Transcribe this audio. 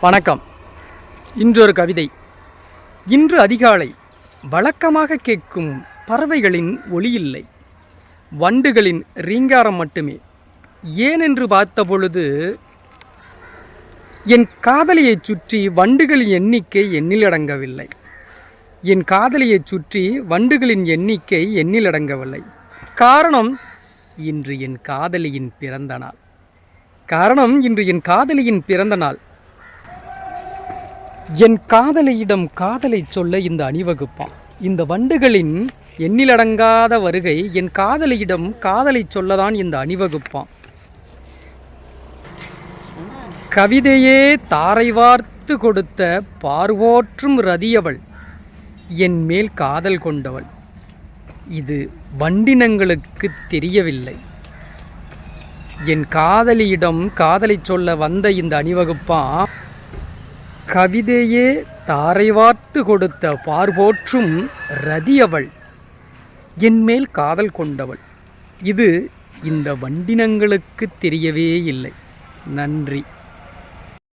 வணக்கம். இன்றொரு கவிதை. இன்று அதிகாலை வழக்கமாக கேட்கும் பறவைகளின் ஒளியில்லை. வண்டுகளின் ரீங்காரம் மட்டுமே. ஏனென்று பார்த்தபொழுது என் காதலியைச் சுற்றி வண்டுகளின் எண்ணிக்கை எண்ணில் அடங்கவில்லை. என் காதலியைச் சுற்றி வண்டுகளின் எண்ணிக்கை எண்ணில் அடங்கவில்லை. காரணம் இன்று என் காதலியின் பிறந்த நாள். காரணம் இன்று என் காதலியின் பிறந்த நாள். என் காதலியிடம் காதலை சொல்ல இந்த அணிவகுப்பான். இந்த வண்டுகளின் எண்ணிலடங்காத வருகை என் காதலியிடம் காதலை சொல்லதான் இந்த அணிவகுப்பான். கவிதையே தாரை வார்த்து கொடுத்த பார்வோற்றும் ரதியவள் என் மேல் காதல் கொண்டவள். இது வண்டினங்களுக்கு தெரியவில்லை. என் காதலியிடம் காதலை சொல்ல வந்த இந்த அணிவகுப்பான் கவிதையே தாரைவார்த்து கொடுத்த பார்போற்றும் ரதியவள். என்மேல் காதல் கொண்டவள். இது இந்த வண்டினங்களுக்கு தெரியவே இல்லை. நன்றி.